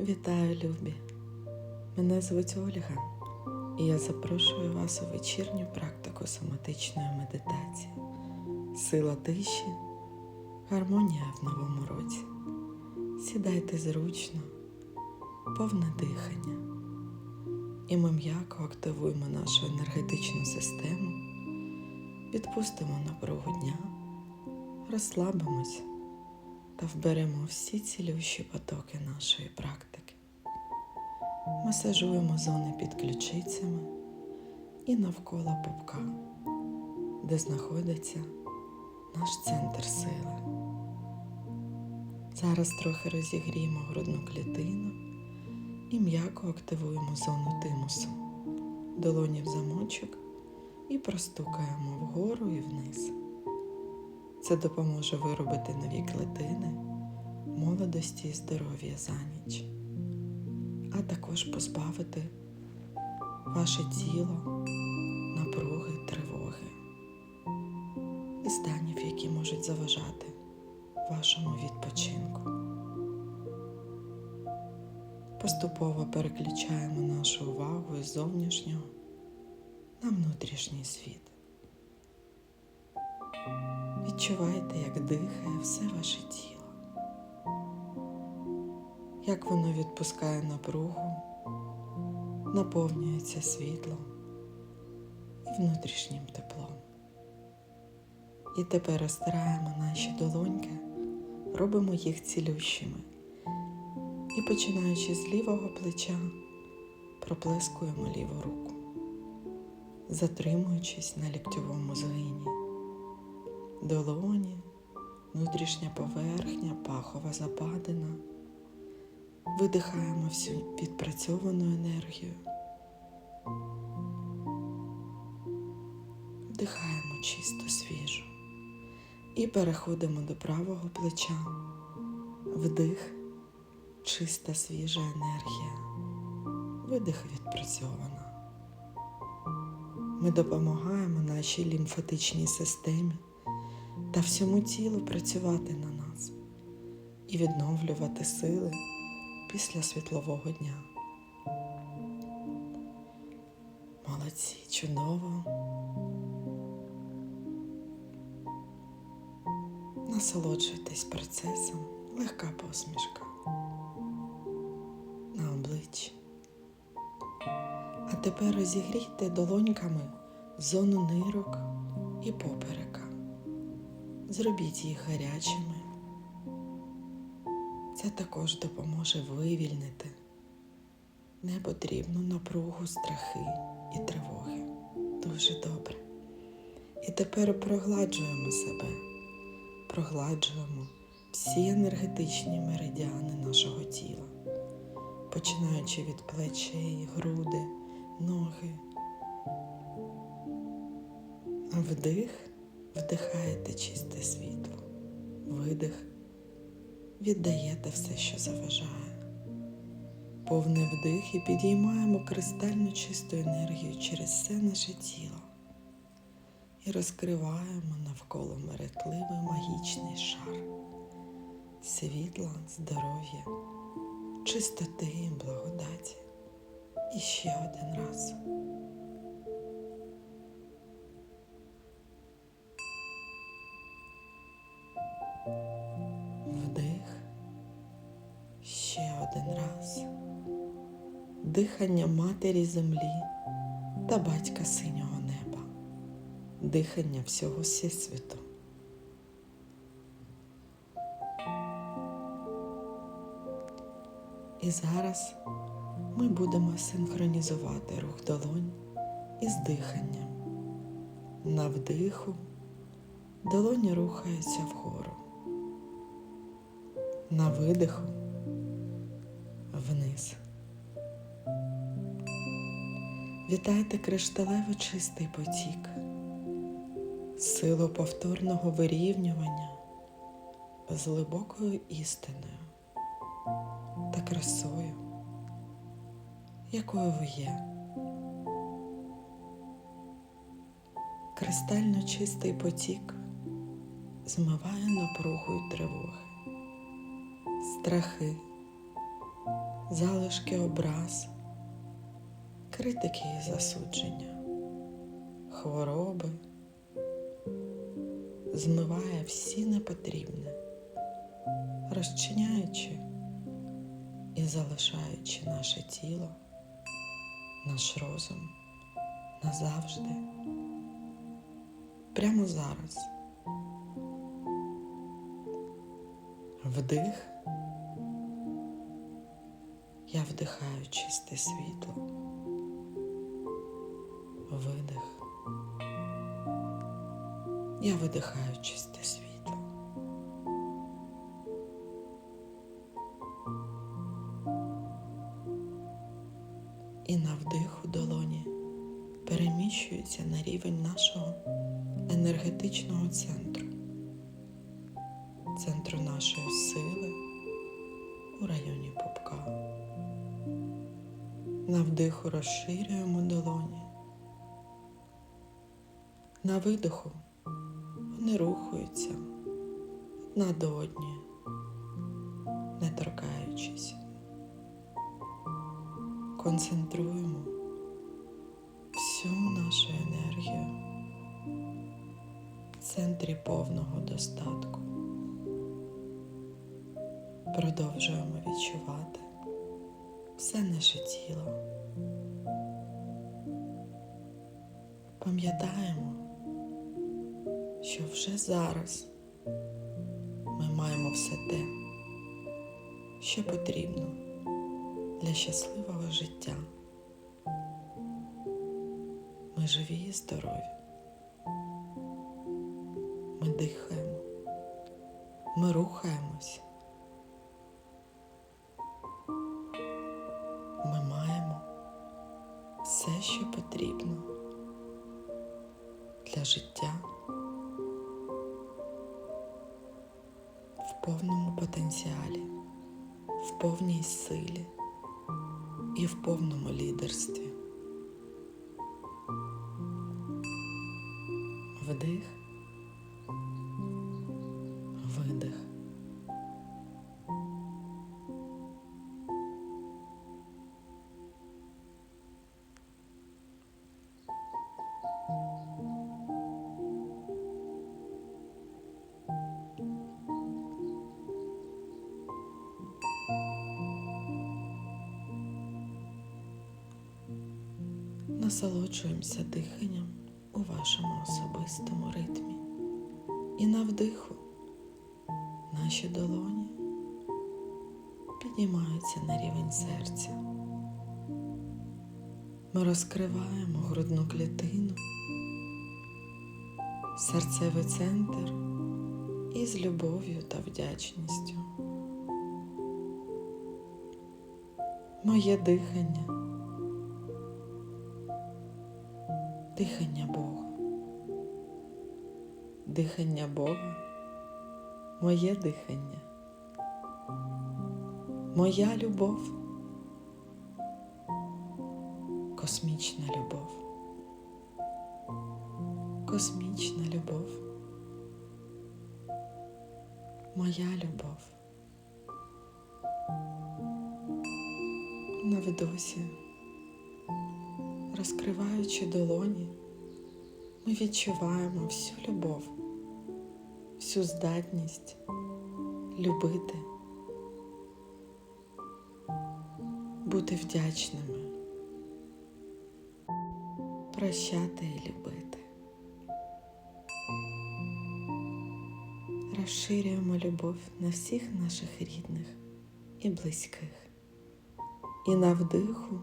Вітаю, любі! Мене звуть Ольга, і я запрошую вас у вечірню практику соматичної медитації. Сила тиші, гармонія в новому році. Сідайте зручно, повне дихання, і ми м'яко активуємо нашу енергетичну систему, відпустимо напругу дня, розслабимось та вберемо всі цілющі потоки нашої практики. Масажуємо зони під ключицями і навколо пупка, де знаходиться наш центр сили. Зараз трохи розігріємо грудну клітину і м'яко активуємо зону тимусу, долоні в замочок і простукаємо вгору і вниз. Це допоможе виробити нові клетини, молодості і здоров'я за ніч, а також позбавити ваше тіло напруги, тривоги і станів, які можуть заважати вашому відпочинку. Поступово переключаємо нашу увагу із зовнішнього на внутрішній світ. Відчувайте, як дихає все ваше тіло, як воно відпускає напругу, наповнюється світлом і внутрішнім теплом. І тепер розтираємо наші долоньки, робимо їх цілющими. І, починаючи з лівого плеча, проплескуємо ліву руку, затримуючись на ліктьовому згині долоні, внутрішня поверхня, пахова западина. Видихаємо всю відпрацьовану енергію. Вдихаємо чисто свіжу. І переходимо до правого плеча. Вдих, чиста свіжа енергія. Видих відпрацьована. Ми допомагаємо нашій лімфатичній системі та всьому тілу працювати на нас і відновлювати сили після світлового дня. Молодці, чудово. Насолоджуйтесь процесом, легка посмішка на обличчі. А тепер розігрійте долоньками зону нирок і поперека. Зробіть їх гарячими. Це також допоможе вивільнити непотрібну напругу, страхи і тривоги. Дуже добре. І тепер прогладжуємо себе, прогладжуємо всі енергетичні меридіани нашого тіла, починаючи від плечей, груди, ноги. Вдих вдихаєте чисте світло, видих, віддаєте все, що заважає. Повний вдих і підіймаємо кристально чисту енергію через все наше тіло і розкриваємо навколо мерехтливий магічний шар світла, здоров'я, чистоти і благодаті. І ще один раз. Вдих. Ще один раз. Дихання матері землі та батька синього неба. Дихання всього всесвіту. І зараз ми будемо синхронізувати рух долонь із диханням. На вдиху долоні рухаються вгору на видиху вниз. Вітайте кришталево чистий потік, силу повторного вирівнювання з глибокою істиною та красою, якою ви є. Кристально чистий потік змиває напругу й тривоги, страхи, залишки образ, критики і засудження, хвороби, змиває всі непотрібне, розчиняючи і залишаючи наше тіло, наш розум назавжди, прямо зараз. Вдих. Я вдихаю чисте світло. Видих. Я видихаю чисте світло. І на у долоні переміщується на рівень нашого енергетичного центру, центру нашої сили у районі пупка. На вдиху розширюємо долоні. На видиху вони рухаються одна до одної, не торкаючись. Концентруємо всю нашу енергію в центрі повного достатку. Продовжуємо відчувати все наше тіло. Пам'ятаємо, що вже зараз ми маємо все те, що потрібно для щасливого життя. Ми живі і здорові. Ми дихаємо, ми рухаємось. Все, що потрібно для життя в повному потенціалі, в повній силі і в повному лідерстві. Вдих, Насолоджуємося диханням у вашому особистому ритмі. І на вдиху наші долоні піднімаються на рівень серця. Ми розкриваємо грудну клітину, серцевий центр із любов'ю та вдячністю. Моє дихання. Дихання Бога. Дихання Бога, моє дихання, моя любов, космічна любов, космічна любов, моя любов. На видосі розкриваючи долоні, ми відчуваємо всю любов, всю здатність любити, бути вдячними, прощати і любити. Розширюємо любов на всіх наших рідних і близьких. І на вдиху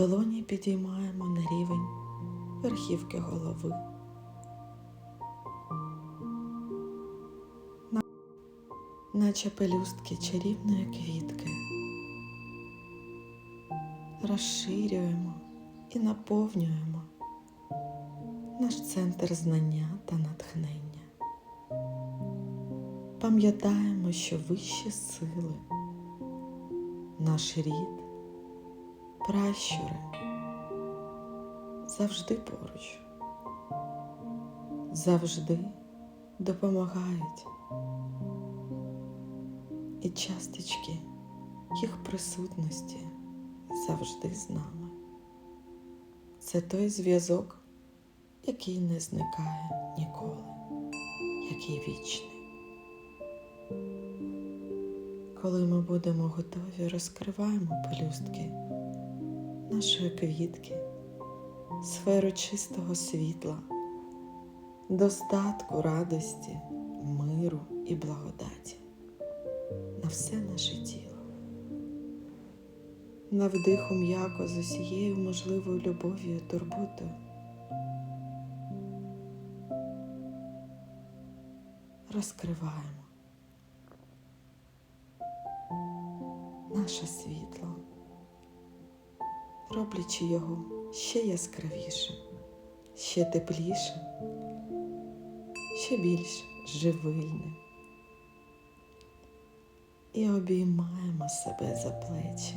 долоні підіймаємо на рівень верхівки голови. Наче пелюстки чарівної квітки. Розширюємо і наповнюємо наш центр знання та натхнення. Пам'ятаємо, що вищі сили, наш рід, пращури завжди поруч, завжди допомагають і часточки їх присутності завжди з нами. Це той зв'язок, який не зникає ніколи, який вічний. Коли ми будемо готові, розкриваємо пелюстки нашої квітки, сферу чистого світла, достатку, радості, миру і благодаті на все наше тіло. На вдиху м'яко з усією можливою любов'ю і турботою. Розкриваємо наше світло, роблячи його ще яскравішим, ще теплішим, ще більш живильним. І обіймаємо себе за плечі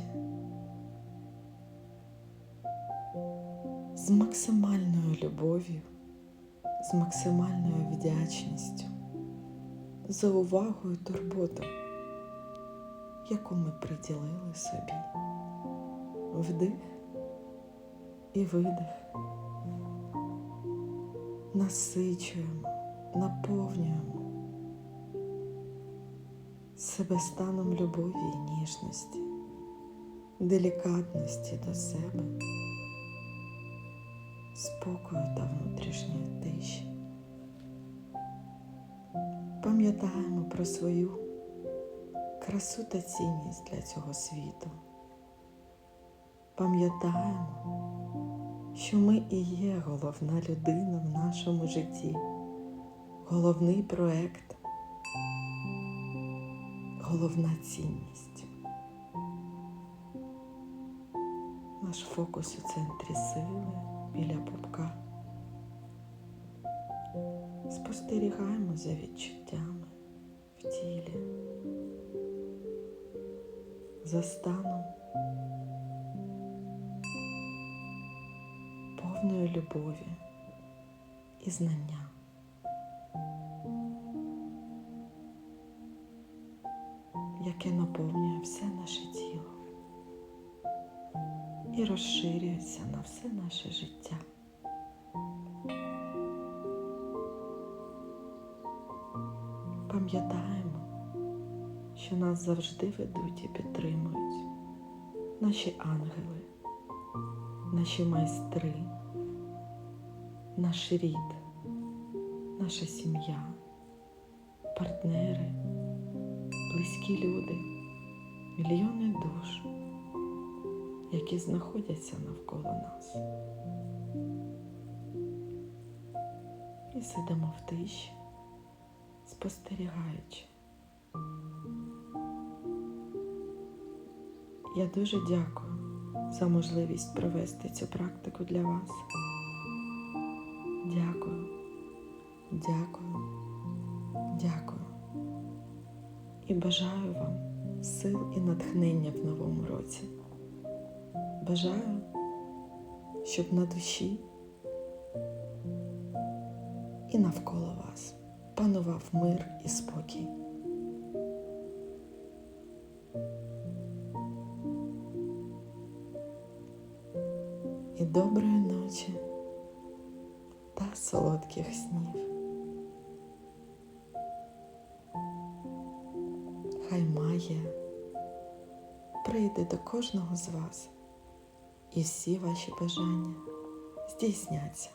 з максимальною любов'ю, з максимальною вдячністю за увагу і турботу, яку ми приділили собі. Вдих і видих. Насичуємо, наповнюємо себе станом любові і ніжності, делікатності до себе, спокою та внутрішньої тиші. Пам'ятаємо про свою красу та цінність для цього світу. Пам'ятаємо, що ми і є головна людина в нашому житті, головний проект, головна цінність. Наш фокус у центрі сили біля пупка. Спостерігаємо за відчуттями в тілі, за станом повної любові і знання. Яке наповнює все наше тіло і розширюється на все наше життя. Пам'ятаємо, що нас завжди ведуть і підтримують наші ангели, наші майстри, наш рід, наша сім'я, партнери, близькі люди, мільйони душ, які знаходяться навколо нас. І сидимо в тиші спостерігаючи. Я дуже дякую за можливість провести цю практику для вас. Дякую, дякую, дякую. І бажаю вам сил і натхнення в новому році. Бажаю, щоб на душі і навколо вас панував мир і спокій. І доброї ночі солодких снів. Хай магія прийде до кожного з вас, і всі ваші бажання здійсняться.